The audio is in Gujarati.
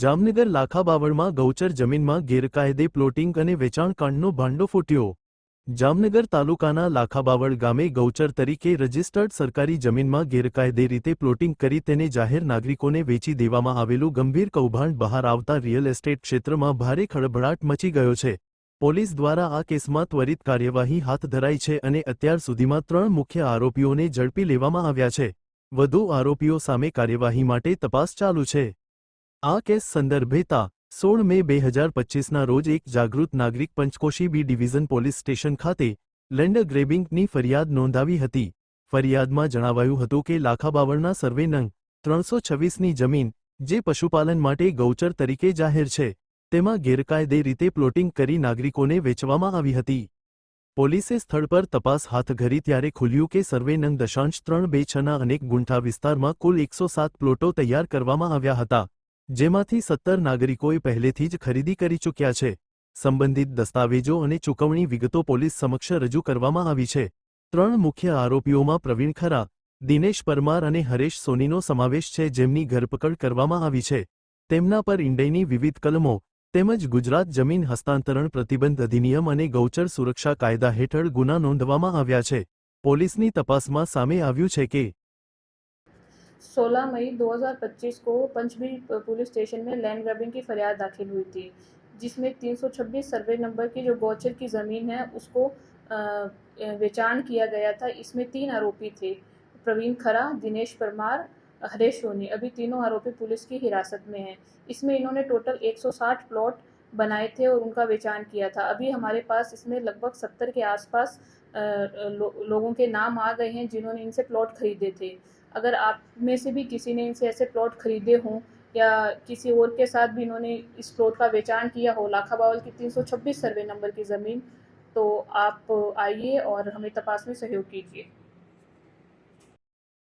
જામનગર લાખાબાવળમાં ગૌચર જમીનમાં ગેરકાયદે પ્લોટિંગ અને વેચાણકાંડનો ભાંડો ફૂટ્યો. જામનગર તાલુકાના લાખાબાવળ ગામે ગૌચર તરીકે રજિસ્ટર્ડ સરકારી જમીનમાં ગેરકાયદે રીતે પ્લોટિંગ કરી તેને જાહેર નાગરિકોને વેચી દેવામાં આવેલું ગંભીર કૌભાંડ બહાર આવતા રિયલ એસ્ટેટ ક્ષેત્રમાં ભારે ખળભળાટ મચી ગયો છે. પોલીસ દ્વારા આ કેસમાં ત્વરિત કાર્યવાહી હાથ ધરાઈ છે અને અત્યાર સુધીમાં ત્રણ મુખ્ય આરોપીઓને ઝડપી લેવામાં આવ્યા છે. વધુ આરોપીઓ સામે કાર્યવાહી માટે તપાસ ચાલુ છે. આ કેસ સંદર્ભે તા સોળ મે બે હજાર પચ્ચીસના રોજ એક જાગૃત નાગરિક Panchkoshi B division police station ખાતે લેન્ડર ગ્રેબિંગની ફરિયાદ નોંધાવી હતી. ફરિયાદમાં જણાવાયું હતું કે લાખાબાવળના સર્વે નંગ ત્રણસો છવ્વીસની જમીન જે પશુપાલન માટે ગૌચર તરીકે જાહેર છે, તેમાં ગેરકાયદે રીતે પ્લોટિંગ કરી નાગરિકોને વેચવામાં આવી હતી. પોલીસે સ્થળ પર તપાસ હાથ ધરી ત્યારે ખુલ્યું કે સર્વે નંગ દશાંશ ત્રણ બે છના અનેક ગુંઠા વિસ્તારમાં કુલ એકસો સાત પ્લોટો તૈયાર કરવામાં આવ્યા હતા. જેમાંથી સત્તર નાગરિકોએ પહેલેથી જ ખરીદી કરી ચૂક્યા છે. સંબંધિત દસ્તાવેજો અને ચૂકવણી વિગતો પોલીસ સમક્ષ રજૂ કરવામાં આવી છે. ત્રણ મુખ્ય આરોપીઓમાં પ્રવીણ ખરા, દિનેશ પરમાર અને હરેશ સોનીનો સમાવેશ છે જેમની ધરપકડ કરવામાં આવી છે. તેમના પર ઇન્ડેની વિવિધ કલમો, તેમજ ગુજરાત જમીન હસ્તાંતરણ પ્રતિબંધ અધિનિયમ અને ગૌચર સુરક્ષા કાયદા હેઠળ ગુના નોંધવામાં આવ્યા છે. પોલીસની તપાસમાં સામે આવ્યું છે કે 16 मई 2025 को पंचबील पुलिस स्टेशन में लैंड ग्रैबिंग की फरियाद दाखिल हुई थी जिसमें 326 सर्वे नंबर की जो गौचर की ज़मीन है उसको अ, किया गया था। इसमें तीन आरोपी थे प्रवीण खरा दिनेश परमार हरेश सोनी। अभी तीनों आरोपी पुलिस की हिरासत में हैं। इसमें इन्होंने टोटल 160 प्लॉट बनाए थे और उनका वेचाण किया था। अभी हमारे पास इसमें लगभग 70 के आसपास लो, लोगों के नाम आ गए हैं जिन्होंने इनसे प्लॉट खरीदे थे। अगर आप में से भी किसी ने इनसे ऐसे प्लॉट खरीदे हों या किसी और के साथ भी इन्होंने इस प्लॉट का वेचाण किया हो लाखा बावल की 326 सर्वे नंबर की ज़मीन तो आप आइए और हमें तपास में सहयोग कीजिए।